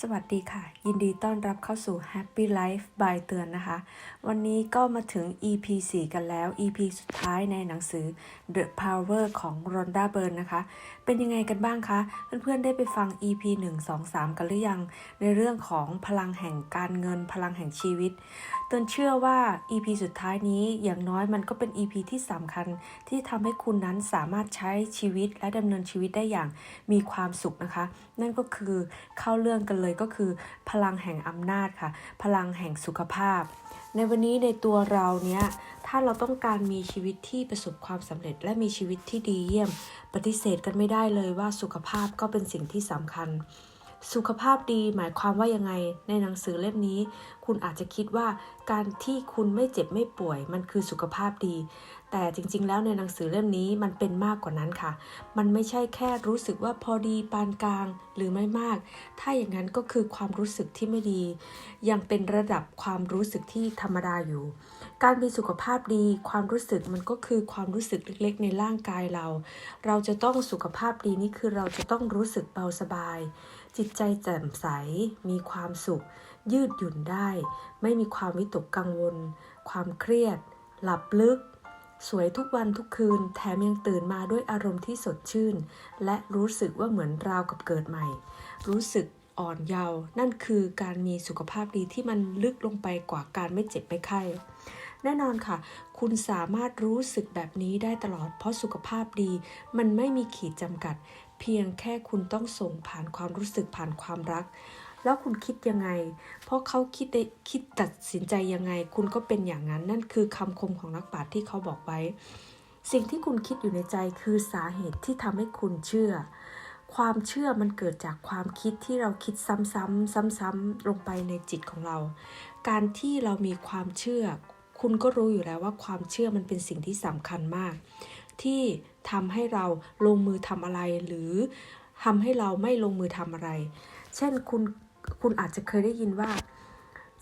สวัสดีค่ะ ยินดีต้อนรับเข้าสู่ Happy Life by เตือนนะคะ วันนี้ก็มาถึง EP 4 กันแล้ว EP สุดท้ายในหนังสือ The Power ของ Rhonda Byrne นะคะ เป็นยังไงกันบ้างคะ เพื่อนๆได้ไปฟัง EP 1 2 3 กันหรือยัง ในเรื่องของพลังแห่งการเงินพลังแห่งชีวิต ตือนเชื่อว่า EP สุดท้ายนี้อย่างน้อยมันก็เป็น EP ที่สำคัญ ที่ทำให้คุณนั้นสามารถใช้ชีวิตและดำเนินชีวิตได้อย่างมีความสุขนะคะ นั่นก็คือเข้าเรื่องกันเลยก็คือ พลังแห่งอำนาจค่ะ พลังแห่งสุขภาพ ในวันนี้ในตัวเราเนี้ยถ้าเราต้องการมีชีวิตที่ประสบความสำเร็จ และมีชีวิตที่ดีเยี่ยม ปฏิเสธกันไม่ได้เลยว่าสุขภาพก็เป็นสิ่งที่สำคัญ สุขภาพดีหมายความว่ายังไง ในหนังสือเล่มนี้ คุณอาจจะคิดว่าการที่คุณไม่เจ็บไม่ป่วย มันคือสุขภาพดี แต่จริง ๆ แล้วในหนังสือเล่มนี้มันเป็นมากกว่านั้นค่ะ มันไม่ใช่แค่รู้สึกว่าพอดีปานกลางหรือไม่มาก ถ้าอย่างนั้นก็คือความรู้สึกที่ไม่ดี ยังเป็นระดับความรู้สึกที่ธรรมดาอยู่ การมีสุขภาพดีความรู้สึกมันก็คือความรู้สึกเล็ก ๆ ในร่างกายเรา เราจะต้องสุขภาพดีนี่คือเราจะต้องรู้สึกเบาสบาย จิตใจแจ่มใส มีความสุข ยืดหยุ่นได้ ไม่มีความวิตกกังวล ความเครียด หลับลึก สวยทุกวันทุกคืน แถมยังตื่นมาด้วยอารมณ์ที่สดชื่น และรู้สึกว่าเหมือนราวกับเกิดใหม่ รู้สึกอ่อนเยาว์นั่นคือการมีสุขภาพดีที่มันลึกลงไปกว่าการไม่เจ็บไม่ไข้แน่นอนค่ะ คุณสามารถรู้สึกแบบนี้ได้ตลอด เพราะสุขภาพดี มันไม่มีขีดจำกัด เพียงแค่คุณต้องส่งผ่านความรู้สึกผ่านความรัก แล้วคุณคิดยังไง เพราะเขาคิดได้คิดตัดสินใจยังไง คุณก็เป็นอย่างนั้นนั่นคือคำคมของนักปราชญ์ที่เขาบอกไว้ สิ่งที่คุณคิดอยู่ในใจคือสาเหตุที่ทำให้คุณเชื่อ ความเชื่อมันเกิดจากความคิดที่เราคิดซ้ำๆซ้ำๆลงไปในจิตของเรา การที่เรามีความเชื่อ คุณก็รู้อยู่แล้วว่าความเชื่อมันเป็นสิ่งที่สำคัญมาก ที่ทำให้เราลงมือทำอะไร หรือทำให้เราไม่ลงมือทำอะไร เช่นคุณคุณอาจจะเคยได้ยินว่า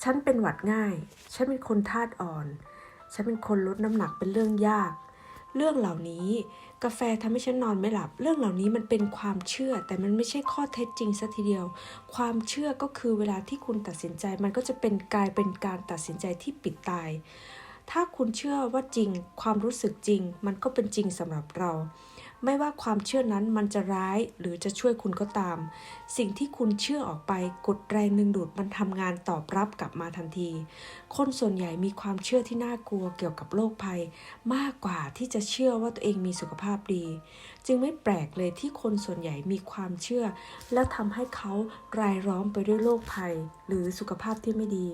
ฉันเป็นหวัดง่าย ฉันเป็นคนธาตุอ่อน ฉันเป็นคนลดน้ำหนักเป็นเรื่องยาก เรื่องเหล่านี้กาแฟทำให้ฉันนอนไม่หลับ เรื่องเหล่านี้มันเป็นความเชื่อ แต่มันไม่ใช่ข้อเท็จจริงซะทีเดียว ความเชื่อก็คือเวลาที่คุณตัดสินใจ มันก็จะเป็นกลายเป็นการตัดสินใจที่ปิดตาย ถ้าคุณเชื่อว่าจริง ความรู้สึกจริง มันก็เป็นจริงสำหรับเรา ไม่ว่าความเชื่อนั้นมันจะร้ายหรือจะช่วยคุณก็ตาม สิ่งที่คุณเชื่อออกไปกดแรงดึงดูดมันทำงานตอบรับกลับมาทันที คนส่วนใหญ่มีความเชื่อที่น่ากลัวเกี่ยวกับโรคภัย มากกว่าที่จะเชื่อว่าตัวเองมีสุขภาพดี จึงไม่แปลกเลยที่คนส่วนใหญ่มีความเชื่อ แล้วทำให้เขารายล้อมไปด้วยโรคภัย หรือสุขภาพที่ไม่ดี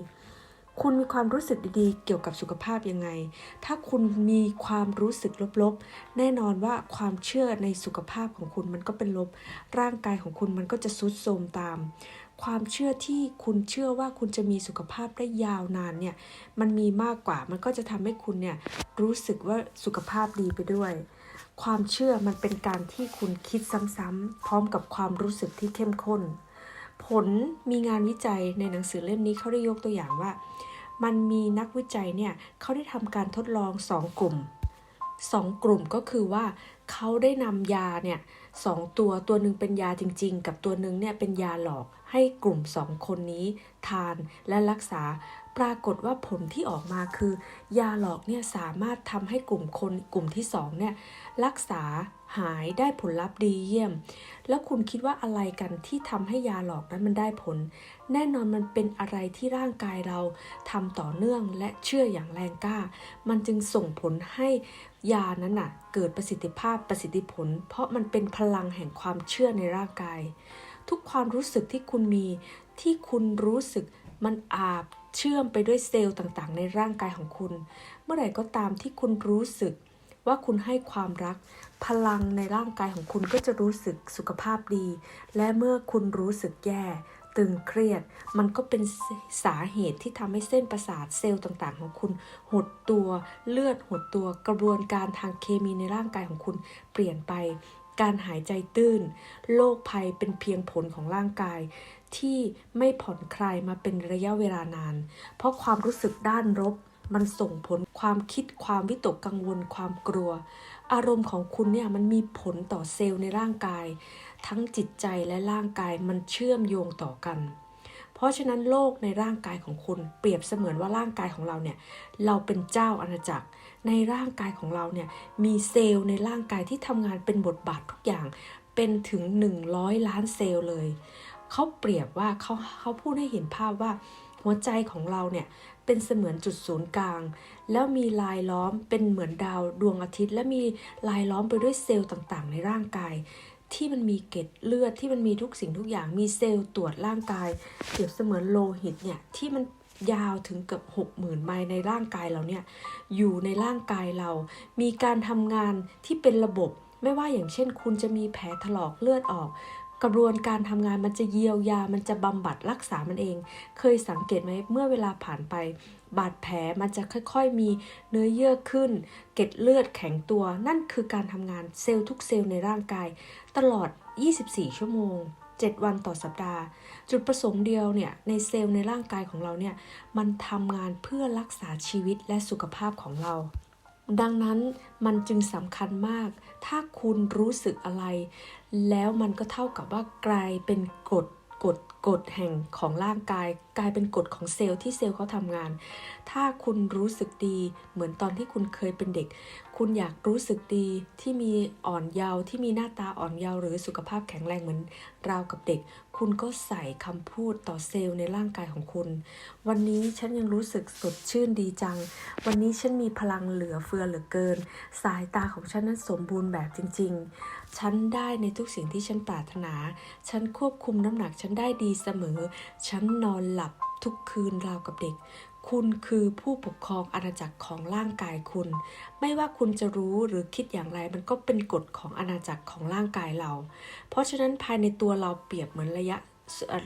คุณมีความรู้สึกดีๆ เกี่ยวกับสุขภาพยังไง ถ้าคุณมีความรู้สึกลบๆ แน่นอนว่าความเชื่อในสุขภาพของคุณมันก็เป็นลบ ร่างกายของคุณมันก็จะทรุดโทรมตาม ความเชื่อที่คุณเชื่อว่าคุณจะมีสุขภาพได้ยาวนานเนี่ย มันมีมากกว่า มันก็จะทำให้คุณเนี่ยรู้สึกว่าสุขภาพดีไปด้วย ความเชื่อมันเป็นการที่คุณคิดซ้ำๆ พร้อมกับความรู้สึกที่เข้มข้นผลมีงานวิจัยในหนังสือเล่มนี้เขาได้ยกตัวอย่างว่า มันมีนักวิจัยเนี่ยเขาได้ทำการทดลองสองกลุ่มสองกลุ่มก็คือว่าเขาได้นำยาเนี่ยสองตัวตัวหนึ่งเป็นยาจริง ๆ กับตัวหนึ่งเนี่ยเป็นยาหลอกให้กลุ่มสองคนนี้ทานและรักษาปรากฏว่าผลที่ออกมาคือ ยาหลอกเนี่ยสามารถทำให้กลุ่มคนกลุ่มที่สองเนี่ยรักษาหายได้ผลลัพธ์ดีเยี่ยม แล้วคุณคิดว่าอะไรกันที่ทำให้ยาหลอกนั้นมันได้ผล แน่นอนมันเป็นอะไรที่ร่างกายเราทำต่อเนื่องและเชื่ออย่างแรงกล้า มันจึงส่งผลให้ยานั้นน่ะเกิดประสิทธิภาพประสิทธิผล เพราะมันเป็นพลังแห่งความเชื่อในร่างกาย ทุกความรู้สึกที่คุณมี ที่คุณรู้สึกมันอาบเชื่อมไปด้วยเซลล์ต่างๆ ในร่างกายของคุณ เมื่อไหร่ก็ตามที่คุณรู้สึกว่าคุณให้ความรัก พลังในร่างกายของคุณก็จะรู้สึกสุขภาพดี และเมื่อคุณรู้สึกแย่ ตึงเครียด มันก็เป็นสาเหตุที่ทำให้เส้นประสาทเซลล์ต่างๆ ของคุณ หดตัวเลือดหดตัวกระบวนการทางเคมีในร่างกายของคุณเปลี่ยนไป การหายใจตื้นโรคภัยเป็นเพียงผลของร่างกาย ที่ไม่ผ่อนคลายมาเป็นระยะเวลานาน เพราะความรู้สึกด้านลบมันส่งผลความคิดความวิตกกังวลความกลัว อารมณ์ของคุณเนี่ยมันมีผลต่อเซลล์ในร่างกาย ทั้งจิตใจและร่างกายมันเชื่อมโยงต่อกัน เพราะฉะนั้นโลกในร่างกายของคุณเปรียบเสมือนว่าร่างกายของเราเนี่ยเราเป็นเจ้าอาณาจักร ในร่างกายของเราเนี่ยมีเซลล์ในร่างกายที่ทำงานเป็นบทบาททุกอย่างเป็นถึง 100 ล้านเซลล์เลยเขาเปรียบว่าเขาเขาพูดให้เห็นภาพว่า หัวใจของเราเนี่ยเป็นเสมือนจุดศูนย์กลาง แล้วมีลายล้อมเป็นเหมือนดาวดวงอาทิตย์ และมีลายล้อมไปด้วยเซลล์ต่างๆ ในร่างกาย ที่มันมีเกล็ดเลือดที่มันมีทุกสิ่งทุกอย่างมีเซลล์ตรวจร่างกายเปรียบเสมือนโลหิตเนี่ยที่มันยาวถึงเกือบหกหมื่นไมล์ในร่างกายเราเนี่ยอยู่ในร่างกายเรา มีการทำงานที่เป็นระบบ ไม่ว่าอย่างเช่น คุณจะมีแผลถลอกเลือดออก กระบวนการทำงานมันจะเยียวยา มันจะบำบัดรักษามันเอง เคยสังเกตไหมเมื่อเวลาผ่านไป บาดแผลมันจะค่อย ๆ มีเนื้อเยื่อขึ้น เกล็ดเลือดแข็งตัว นั่นคือการทำงานเซลล์ทุกเซลล์ในร่างกาย ตลอด 24 ชั่วโมง 7 วันต่อสัปดาห์ จุดประสงค์เดียวเนี่ยในเซลล์ในร่างกายของเราเนี่ยมันทำงานเพื่อรักษาชีวิตและสุขภาพของเราดังนั้นมันจึงสำคัญมาก ถ้าคุณรู้สึกอะไร แล้วมันก็เท่ากับว่ากลายเป็นกฎ กฎกฎแห่งของร่างกาย กลายเป็นกฎของเซลล์ที่เซลล์เขาทำงาน ถ้าคุณรู้สึกดีเหมือนตอนที่คุณเคยเป็นเด็ก คุณอยากรู้สึกดีที่มีอ่อนเยาว์ที่มีหน้าตาอ่อนเยาว์หรือสุขภาพแข็งแรงเหมือนราวกับเด็ก คุณก็ใส่คำพูดต่อเซลล์ในร่างกายของคุณ วันนี้ฉันยังรู้สึกสดชื่นดีจัง วันนี้ฉันมีพลังเหลือเฟือเหลือเกิน สายตาของฉันนั้นสมบูรณ์แบบจริง ๆ ฉันได้ในทุกสิ่งที่ฉันปรารถนา ฉันควบคุมน้ำหนักฉันได้ดีเสมอ ฉันนอนหลับทุกคืนราวกับเด็ก คุณคือผู้ปกครองอาณาจักรของร่างกายคุณ ไม่ว่าคุณจะรู้หรือคิดอย่างไรมันก็เป็นกฎของอาณาจักรของร่างกายเรา เพราะฉะนั้นภายในตัวเราเปรียบเหมือนระยะ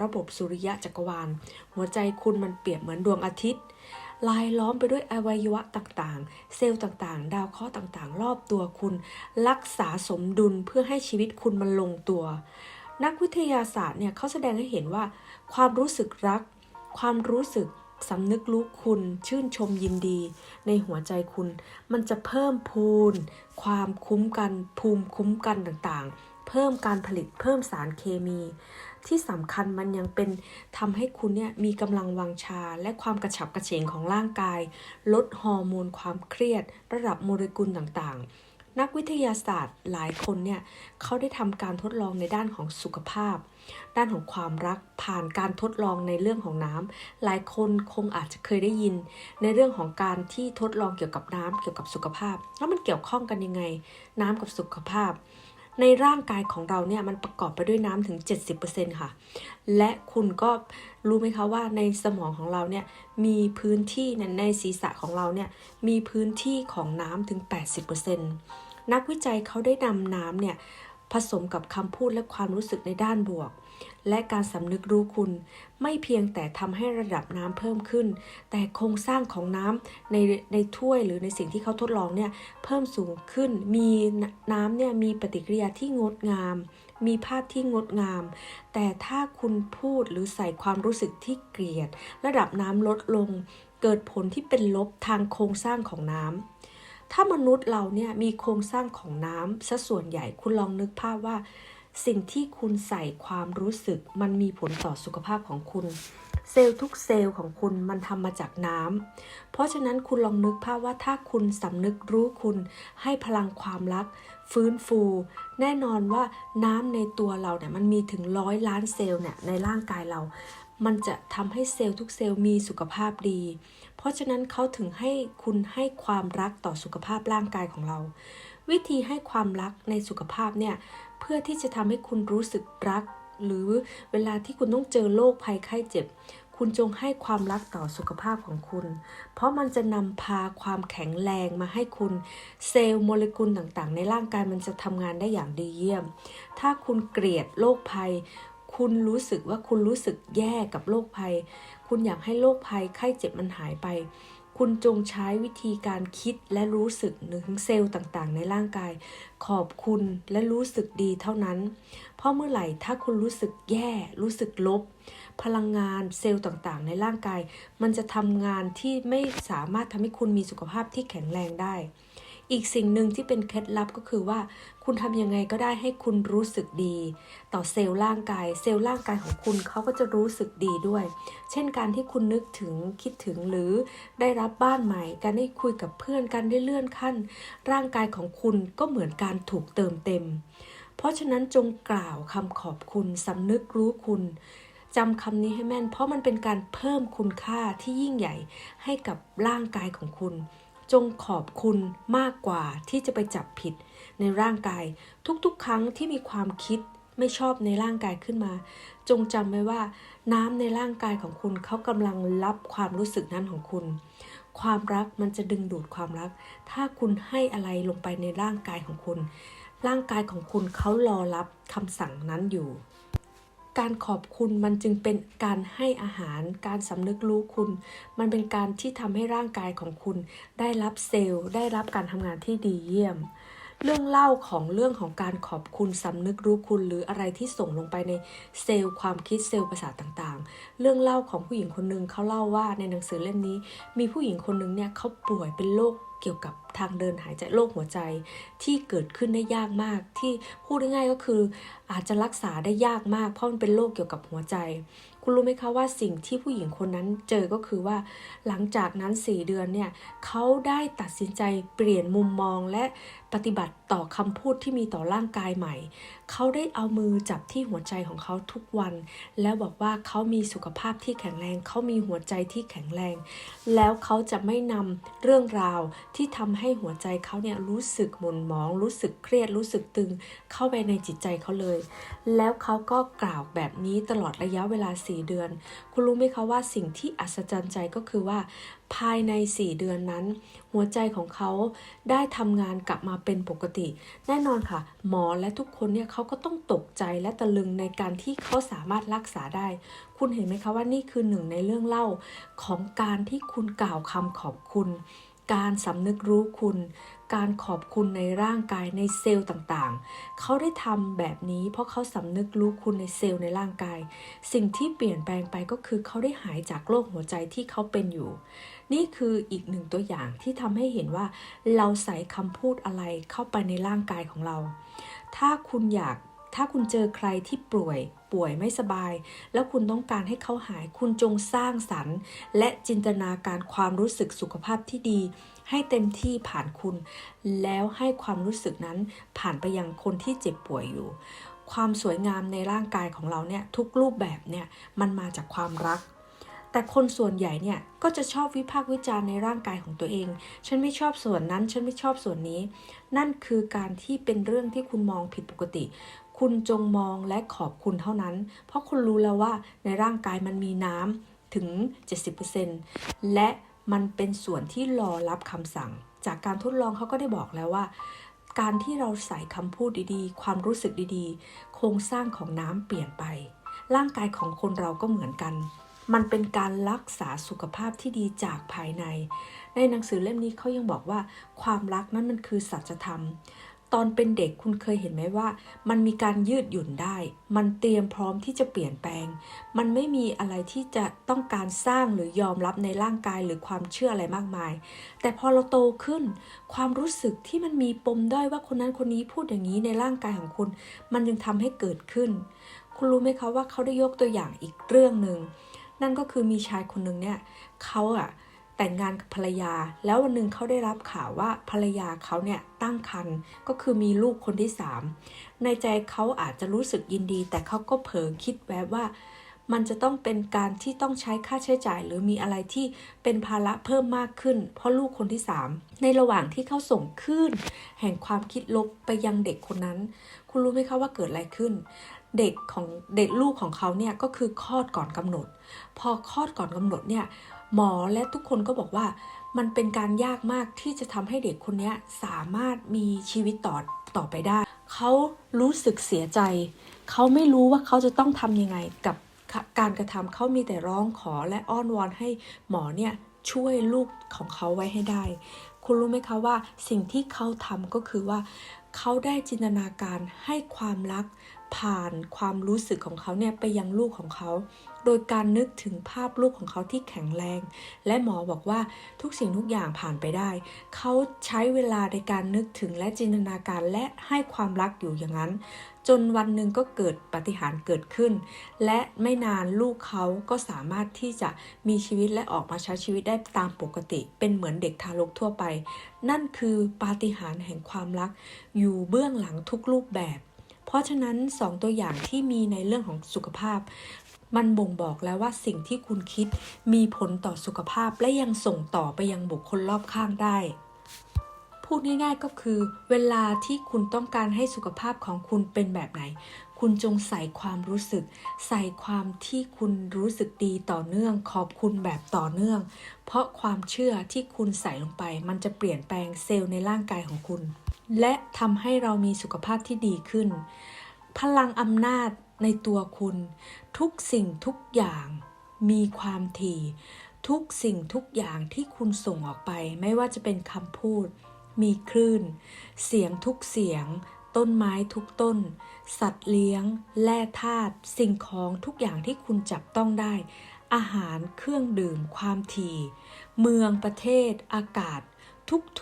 ระบบสุริยะจักรวาล หัวใจคุณมันเปรียบเหมือนดวงอาทิตย์ลายล้อมไปด้วยอวัยวะต่างๆ เซลล์ต่างๆ ดาวเคราะห์ต่างๆ รอบตัวคุณ รักษาสมดุลเพื่อให้ชีวิตคุณมันลงตัว นักวิทยาศาสตร์เนี่ยเขาแสดงให้เห็นว่า ความรู้สึกรัก ความรู้สึก สำนึกรู้คุณชื่นชมยินดี ในหัวใจคุณ มันจะเพิ่มพูน ความคุ้มกัน ภูมิคุ้มกันต่างๆ เพิ่มการผลิตเพิ่มสารเคมี ที่สำคัญมันยังเป็นทำให้คุณเนี่ยมีกำลังวังชาและความกระฉับกระเฉงของร่างกาย ลดฮอร์โมนความเครียด ระดับโมเลกุลต่างๆ นักวิทยาศาสตร์หลายคนเนี่ยเขาได้ทำการทดลองในด้านของสุขภาพ ด้านของความรักผ่านการทดลองในเรื่องของน้ำหลายคนคงอาจจะเคยได้ยิน ในเรื่องของการที่ทดลองเกี่ยวกับน้ำเกี่ยวกับสุขภาพ แล้วมันเกี่ยวข้องกันยังไง น้ำกับสุขภาพ ในร่างกายของเราเนี่ยมันประกอบไปด้วยน้ำถึง 70%ค่ะ และคุณก็รู้ไหมคะว่าในสมองของเราเนี่ยมีพื้นที่เนี่ยในศีรษะของเราเนี่ยมีพื้นที่ของน้ำถึง 80%นักวิจัยเขาได้นำน้ำเนี่ย ผสมกับคำพูดและความรู้สึกในด้านบวก และการสำนึกรู้คุณ ไม่เพียงแต่ทำให้ระดับน้ำเพิ่มขึ้น แต่โครงสร้างของน้ำในในถ้วยหรือในสิ่งที่เขาทดลองเนี่ยเพิ่มสูงขึ้น มีน้ำเนี่ยมีปฏิกิริยาที่งดงาม มีภาพที่งดงาม แต่ถ้าคุณพูดหรือใส่ความรู้สึกที่เกลียด ระดับน้ำลดลง เกิดผลที่เป็นลบทางโครงสร้างของน้ำ ถ้ามนุษย์เราเนี่ยมีโครงสร้างของน้ำซะส่วนใหญ่คุณลองนึกภาพว่า สิ่งที่คุณใส่ความรู้สึก มันมีผลต่อสุขภาพของคุณ เซลล์ทุกเซลล์ของคุณมันทำมาจากน้ำเพราะฉะนั้นคุณลองนึกภาพว่าถ้าคุณสำนึกรู้คุณ ให้พลังความรัก ฟื้นฟู แน่นอนว่าน้ำในตัวเราเนี่ยมันมีถึงร้อยล้านเซลล์เนี่ยในร่างกายเรา มันจะทำให้เซลล์ทุกเซลล์มีสุขภาพดี เพราะฉะนั้นเขาถึงให้คุณให้ความรักต่อสุขภาพร่างกายของเรา วิธีให้ความรักในสุขภาพเนี่ยเพื่อที่จะทำให้คุณรู้สึกรัก หรือเวลาที่คุณต้องเจอโรคภัยไข้เจ็บ คุณจงให้ความรักต่อสุขภาพของคุณ เพราะมันจะนำพาความแข็งแรงมาให้คุณ เซลล์โมเลกุลต่างๆ ในร่างกายมันจะทำงานได้อย่างดีเยี่ยม ถ้าคุณเกลียดโรคภัย คุณรู้สึกว่าคุณรู้สึกแย่กับโรคภัย คุณอยากให้โรคภัยไข้เจ็บมันหายไป คุณจงใช้วิธีการคิดและรู้สึกถึงเซลล์ต่างๆ ในร่างกาย ขอบคุณและรู้สึกดีเท่านั้น เพราะเมื่อไหร่ถ้าคุณรู้สึกแย่ รู้สึกลบ พลังงานเซลล์ต่างๆ ในร่างกาย มันจะทำงานที่ไม่สามารถทำให้คุณมีสุขภาพที่แข็งแรงได้ อีกสิ่งหนึ่งที่เป็นเคล็ดลับก็คือว่า คุณทำยังไงก็ได้ให้คุณรู้สึกดี ต่อเซลล์ร่างกาย เซลล์ร่างกายของคุณเขาก็จะรู้สึกดีด้วย เช่นการที่คุณนึกถึงคิดถึงหรือได้รับบ้านใหม่ การได้คุยกับเพื่อนการได้เลื่อนขั้น ร่างกายของคุณก็เหมือนการถูกเติมเต็ม เพราะฉะนั้นจงกล่าวคำขอบคุณสำนึกรู้คุณจำคำนี้ให้แม่น เพราะมันเป็นการเพิ่มคุณค่าที่ยิ่งใหญ่ให้กับร่างกายของคุณ จงขอบคุณมากกว่าที่จะไปจับผิดในร่างกาย ทุกๆ ครั้งที่มีความคิดไม่ชอบในร่างกายขึ้นมา จงจำไว้ว่า น้ำในร่างกายของคุณเขากำลังรับความรู้สึกนั้นของคุณ ความรักมันจะดึงดูดความรัก ถ้าคุณให้อะไรลงไปในร่างกายของคุณ ร่างกายของคุณเขารอรับคำสั่งนั้นอยู่ การขอบคุณมันจึงเป็นการให้อาหาร การสำนึกรู้คุณ มันเป็นการที่ทำให้ร่างกายของคุณ ได้รับเซลล์ ได้รับการทำงานที่ดีเยี่ยม เรื่องเล่าของเรื่องของการขอบคุณสำนึกรู้คุณ หรืออะไรที่ส่งลงไปในเซลล์ความคิดเซลล์ประสาทต่างๆ เรื่องเล่าของผู้หญิงคนหนึ่งเขาเล่าว่าในหนังสือเล่มนี้ มีผู้หญิงคนหนึ่งเนี่ยเขาป่วยเป็นโรค เกี่ยวกับทางเดินหายใจโรคหัวใจที่เกิดขึ้นได้ยากมาก ที่พูดง่ายๆก็คือ อาจจะรักษาได้ยากมาก เพราะมันเป็นโรคเกี่ยวกับหัวใจ คุณรู้ไหมคะว่าสิ่งที่ผู้หญิงคนนั้นเจอก็คือว่า หลังจากนั้น 4 เดือนเนี่ยเขาได้ตัดสินใจเปลี่ยนมุมมองและ ปฏิบัติต่อคำพูดที่มีต่อร่างกายใหม่ เขาได้เอามือจับที่หัวใจของเขาทุกวัน แล้วบอกว่าเขามีสุขภาพที่แข็งแรง เขามีหัวใจที่แข็งแรง แล้วเขาจะไม่นำเรื่องราวที่ทำให้หัวใจเขาเนี่ยรู้สึกหม่นหมอง รู้สึกเครียด รู้สึกตึง เข้าไปในจิตใจเขาเลย แล้วเขาก็กล่าวแบบนี้ตลอดระยะเวลา 4 เดือน คุณรู้ไหมคะว่าสิ่งที่อัศจรรย์ใจก็คือว่า ภายใน 4 เดือนนั้น หัวใจของเขาได้ทำงานกลับมาเป็นปกติ แน่นอนค่ะ หมอและทุกคนเนี่ยเขาก็ต้องตกใจและตะลึงในการที่เขาสามารถรักษาได้ คุณเห็นไหมคะว่านี่คือหนึ่งในเรื่องเล่าของการที่คุณกล่าวคำขอบคุณ การสำนึกรู้คุณ การขอบคุณในร่างกายในเซลล์ต่างๆ เขาได้ทำแบบนี้เพราะเขาสำนึกรู้คุณในเซลล์ในร่างกาย สิ่งที่เปลี่ยนแปลงไปก็คือเขาได้หายจากโรคหัวใจที่เขาเป็นอยู่ นี่คืออีกหนึ่งตัวอย่างที่ทำให้เห็นว่า เราใส่คำพูดอะไรเข้าไปในร่างกายของเรา ถ้าคุณอยากถ้าคุณเจอใครที่ป่วย ป่วยไม่สบาย แล้วคุณต้องการให้เขาหาย คุณจงสร้างสรรค์ และจินตนาการความรู้สึกสุขภาพที่ดี ให้เต็มที่ผ่านคุณ แล้วให้ความรู้สึกนั้นผ่านไปยังคนที่เจ็บป่วยอยู่ ความสวยงามในร่างกายของเราเนี่ยทุกรูปแบบเนี่ยมันมาจากความรัก แต่คนส่วนใหญ่เนี่ยก็จะชอบวิพากษ์วิจารณ์ในร่างกายของตัวเอง ฉันไม่ชอบส่วนนั้น ฉันไม่ชอบส่วนนี้ นั่นคือการที่เป็นเรื่องที่คุณมองผิดปกติคุณจงมองและขอบคุณเท่านั้น เพราะคุณรู้แล้วว่าในร่างกายมันมีน้ำถึง 70%และ มันเป็นส่วนที่รอรับคำสั่ง จากการทดลองเขาก็ได้บอกแล้วว่า การที่เราใส่คำพูดดีๆ ความรู้สึกดีๆ โครงสร้างของน้ำเปลี่ยนไป ร่างกายของคนเราก็เหมือนกัน มันเป็นการรักษาสุขภาพที่ดีจากภายใน ในหนังสือเล่มนี้เขายังบอกว่า ความรักนั้นมันคือสัจธรรม ตอนเป็นเด็กคุณเคยเห็นไหมว่า มันมีการยืดหยุ่นได้ มันเตรียมพร้อมที่จะเปลี่ยนแปลง มันไม่มีอะไรที่จะต้องการสร้างหรือยอมรับในร่างกายหรือความเชื่ออะไรมากมาย แต่พอเราโตขึ้น ความรู้สึกที่มันมีปมด้อยว่าคนนั้นคนนี้พูดอย่างนี้ในร่างกายของคุณ มันจึงทำให้เกิดขึ้น คุณรู้ไหมคะว่าเขาได้ยกตัวอย่างอีกเรื่องหนึ่งนั่นก็คือมีชายคนหนึ่งเนี่ยเขาอะ แต่งงานกับภรรยา แล้ววันหนึ่งเขาได้รับข่าวว่าภรรยาเขาเนี่ยตั้งครรภ์ก็คือมีลูกคนที่สามในใจเขาอาจจะรู้สึกยินดี แต่เขาก็เผลอคิดแวบว่า มันจะต้องเป็นการที่ต้องใช้ค่าใช้จ่าย หรือมีอะไรที่เป็นภาระเพิ่มมากขึ้น เพราะลูกคนที่สามในระหว่างที่เขาส่งคลื่นแห่งความคิดลบไปยังเด็กคนนั้น คุณรู้ไหมคะว่าเกิดอะไรขึ้นเด็กของเด็กลูกของเขาเนี่ยก็คือคลอดก่อนกำหนด พอคลอดก่อนกำหนดเนี่ย หมอและทุกคนก็บอกว่า มันเป็นการยากมากที่จะทำให้เด็กคนนี้สามารถมีชีวิตต่อต่อไปได้ เขารู้สึกเสียใจ เขาไม่รู้ว่าเขาจะต้องทำยังไงกับการกระทำเขามีแต่ร้องขอและอ้อนวอนให้หมอเนี่ยช่วยลูกของเขาไว้ให้ได้ คุณรู้ไหมคะว่าสิ่งที่เขาทำก็คือว่า เขาได้จินตนาการให้ความรักผ่านความรู้สึกของเขาเนี่ยไปยังลูกของเขา โดยการนึกถึงภาพลูกของเขาที่แข็งแรง และหมอบอกว่าทุกสิ่งทุกอย่างผ่านไปได้ เขาใช้เวลาในการนึกถึงและจินตนาการและให้ความรักอยู่อย่างนั้น จนวันหนึ่งก็เกิดปาฏิหารย์เกิดขึ้น และไม่นานลูกเขาก็สามารถที่จะมีชีวิตและออกมาใช้ชีวิตได้ตามปกติ เป็นเหมือนเด็กทารกทั่วไป นั่นคือปาฏิหาริย์แห่งความรัก อยู่เบื้องหลังทุกรูปแบบเพราะฉะนั้นสองตัวอย่างที่มีในเรื่องของสุขภาพ มันบ่งบอกแล้วว่าสิ่งที่คุณคิดมีผลต่อสุขภาพและยังส่งต่อไปยังบุคคลรอบข้างได้ พูดง่ายๆก็คือ เวลาที่คุณต้องการให้สุขภาพของคุณเป็นแบบไหน คุณจงใส่ความรู้สึก ใส่ความที่คุณรู้สึกดีต่อเนื่อง ขอบคุณแบบต่อเนื่อง เพราะความเชื่อที่คุณใส่ลงไป มันจะเปลี่ยนแปลงเซลล์ในร่างกายของคุณ และทำให้เรามีสุขภาพที่ดีขึ้น พลังอำนาจ ในตัวคุณ ทุกสิ่งทุกอย่าง มีความถี่ ทุกสิ่งทุกอย่างที่คุณส่งออกไป ไม่ว่าจะเป็นคำพูด มีคลื่น เสียงทุกเสียง ต้นไม้ทุกต้น สัตว์เลี้ยง แร่ธาตุสิ่งของทุกอย่างที่คุณจับต้องได้ อาหารเครื่องดื่ม ความถี่ เมืองประเทศ อากาศ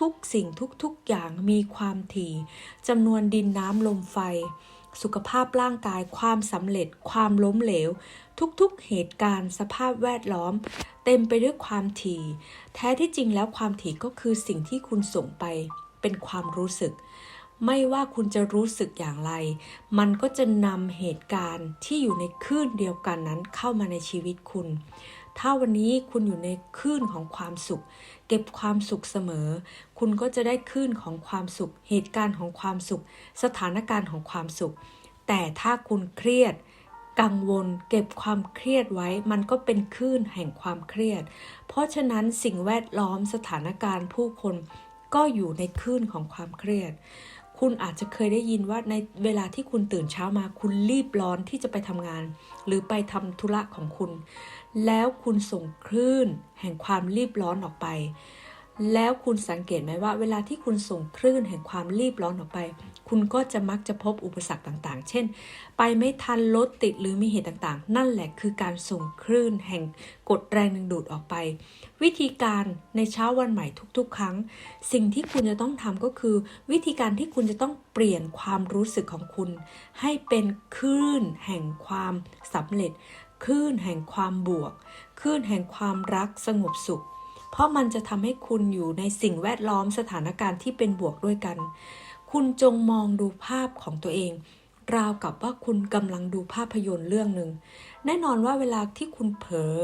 ทุกๆ สิ่งทุกๆ อย่างมีความถี่จำนวนดินน้ำลมไฟ สุขภาพร่างกาย ความสำเร็จ ความล้มเหลว ทุกๆเหตุการณ์สภาพแวดล้อม เต็มไปด้วยความถี่ แท้ที่จริงแล้วความถี่ก็คือสิ่งที่คุณส่งไป เป็นความรู้สึก ไม่ว่าคุณจะรู้สึกอย่างไร มันก็จะนำเหตุการณ์ที่อยู่ในคลื่นเดียวกันนั้นเข้ามาในชีวิตคุณ ถ้าวันนี้คุณอยู่ในคลื่นของความสุข เก็บความสุขเสมอ คุณก็จะได้คลื่นของความสุข เหตุการณ์ของความสุข สถานการณ์ของความสุข แต่ถ้าคุณเครียด กังวล เก็บความเครียดไว้ มันก็เป็นคลื่นแห่งความเครียด เพราะฉะนั้นสิ่งแวดล้อมสถานการณ์ผู้คนก็อยู่ในคลื่นของความเครียด คุณอาจจะเคยได้ยินว่าในเวลาที่คุณตื่นเช้ามาคุณรีบร้อนที่จะไปทำงาน หรือไปทำธุระของคุณ แล้วคุณส่งคลื่นแห่งความรีบร้อนออกไป แล้วคุณสังเกตไหมว่า เวลาที่คุณส่งคลื่นแห่งความรีบร้อนออกไป คุณก็จะมักจะพบอุปสรรคต่างๆ เช่น ไปไม่ทันรถติดหรือมีเหตุต่างๆ นั่นแหละคือการส่งคลื่นแห่งกดแรงดึงดูดออกไป วิธีการในเช้าวันใหม่ทุกๆ ครั้ง สิ่งที่คุณจะต้องทำก็คือ วิธีการที่คุณจะต้องเปลี่ยนความรู้สึกของคุณ ให้เป็นคลื่นแห่งความสำเร็จ คลื่นแห่งความบวก คลื่นแห่งความรักสงบสุข เพราะมันจะทำให้คุณอยู่ในสิ่งแวดล้อมสถานการณ์ที่เป็นบวกด้วยกัน คุณจงมองดูภาพของตัวเอง ราวกับว่าคุณกำลังดูภาพยนตร์เรื่องหนึ่ง แน่นอนว่าเวลาที่คุณเผลอ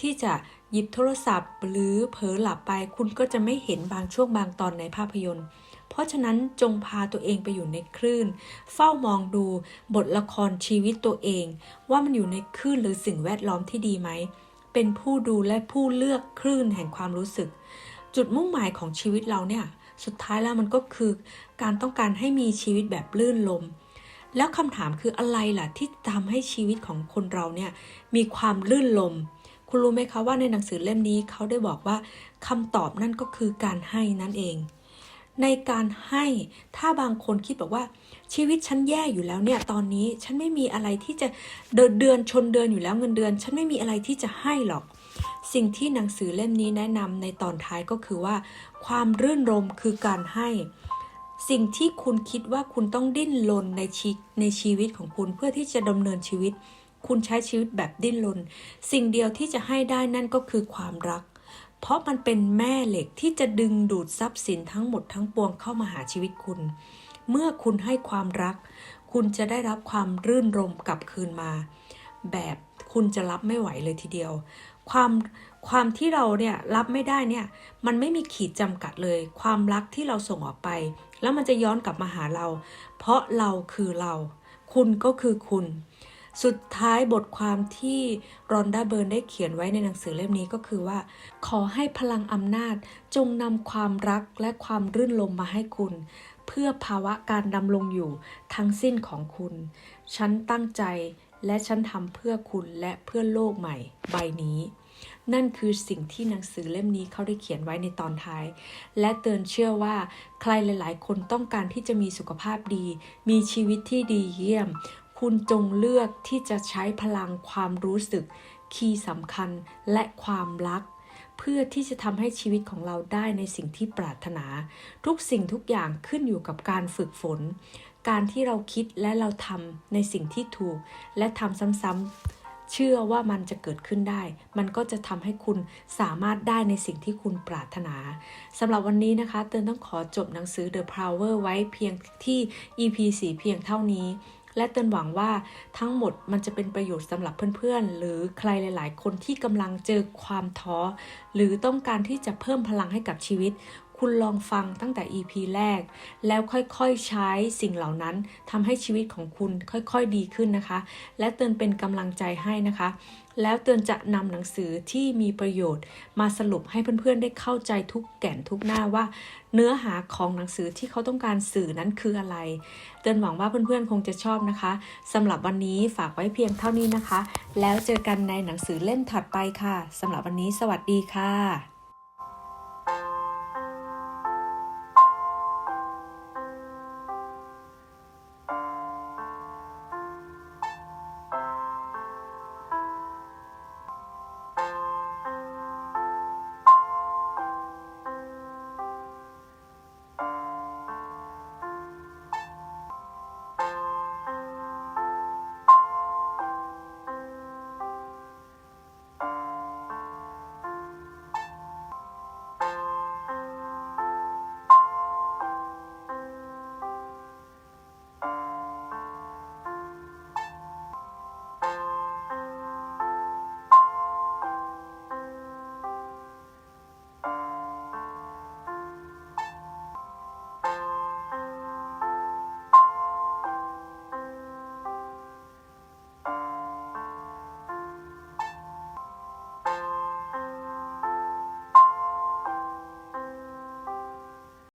ที่จะหยิบโทรศัพท์ หรือเผลอหลับไป คุณก็จะไม่เห็นบางช่วงบางตอนในภาพยนตร์ เพราะฉะนั้นจงพาตัวเองไปอยู่ในคลื่น เฝ้ามองดูบทละครชีวิตตัวเอง ว่ามันอยู่ในคลื่นหรือสิ่งแวดล้อมที่ดีไหม เป็นผู้ดูและผู้เลือกคลื่นแห่งความรู้สึก จุดมุ่งหมายของชีวิตเราเนี่ย สุดท้ายแล้วมันก็คือ การต้องการให้มีชีวิตแบบลื่นลม แล้วคำถามคืออะไรล่ะที่ทำให้ชีวิตของคนเราเนี่ยมีความลื่นลมคุณรู้ไหมคะว่าในหนังสือเล่มนี้เขาได้บอกว่าคำตอบนั่นก็คือการให้นั่นเอง ในการให้ถ้าบางคนคิดบอกว่าชีวิตฉันแย่อยู่แล้วเนี่ยตอนนี้ฉันไม่มีอะไรที่จะเดินเดือนชนเดือนอยู่แล้วเงินเดือน ฉันไม่มีอะไรที่จะให้หรอก สิ่งที่หนังสือเล่มนี้แนะนำในตอนท้ายก็คือว่า ความรื่นรมคือการให้ สิ่งที่คุณคิดว่าคุณต้องดิ้นรนในชีในชีวิตของคุณเพื่อที่จะดำเนินชีวิต คุณใช้ชีวิตแบบดิ้นรนสิ่งเดียวที่จะให้ได้นั่นก็คือความรัก เพราะมันเป็นแม่เหล็กที่จะดึงดูดทรัพย์สินทั้งหมดทั้งปวงเข้ามาหาชีวิตคุณ เมื่อคุณให้ความรัก คุณจะได้รับความรื่นรมกลับคืนมา แบบคุณจะรับไม่ไหวเลยทีเดียว ความความที่เราเนี่ยรับไม่ได้เนี่ยมันไม่มีขีดจำกัดเลย ความรักที่เราส่งออกไป แล้วมันจะย้อนกลับมาหาเรา เพราะเราคือเรา คุณก็คือคุณ สุดท้ายบทความที่รอนด้าเบิร์นได้เขียนไว้ในหนังสือเล่มนี้ก็คือว่า ขอให้พลังอำนาจจงนำความรักและความรื่นลมมาให้คุณ เพื่อภาวะการดำรงอยู่ทั้งสิ้นของคุณ ฉันตั้งใจและฉันทำเพื่อคุณและเพื่อโลกใหม่ ใบนี้ นั่นคือสิ่งที่หนังสือเล่มนี้เขาได้เขียนไว้ในตอนท้าย และเตือนเชื่อว่าใครหลาย ๆ คนต้องการที่จะมีสุขภาพดี มีชีวิตที่ดีเยี่ยม คุณจงเลือกที่จะใช้พลังความรู้สึก คีย์สำคัญและความรัก เพื่อที่จะทำให้ชีวิตของเราได้ในสิ่งที่ปรารถนา ทุกสิ่งทุกอย่างขึ้นอยู่กับการฝึกฝน การที่เราคิดและเราทำในสิ่งที่ถูก และทำซ้ำๆเชื่อว่ามันจะเกิดขึ้นได้ มันก็จะทำให้คุณสามารถได้ในสิ่งที่คุณปรารถนา สำหรับวันนี้นะคะ เตือนต้องขอจบหนังสือ The Power ไว้เพียงที่ EP 4 เพียงเท่านี้ และเตือนหวังว่าทั้งหมดมันจะเป็นประโยชน์สำหรับเพื่อนๆ หรือใครหลาย ๆ คนที่กำลังเจอความท้อ หรือต้องการที่จะเพิ่มพลังให้กับชีวิต คุณลองฟังตั้งแต่ EP แรก แล้วค่อยๆใช้สิ่งเหล่านั้นทำให้ชีวิตของคุณค่อยๆดีขึ้นนะคะ และเตือนเป็นกำลังใจให้นะคะ แล้วเตือนจะนำหนังสือที่มีประโยชน์ มาสรุปให้เพื่อนๆได้เข้าใจทุกแก่นทุกหน้าว่า เนื้อหาของหนังสือที่เขาต้องการสื่อนั้นคืออะไร เตือนหวังว่าเพื่อนๆคงจะชอบนะคะสำหรับวันนี้ฝากไว้เพียงเท่านี้นะคะ แล้วเจอกันในหนังสือเล่มถัดไปค่ะสำหรับวันนี้สวัสดีค่ะ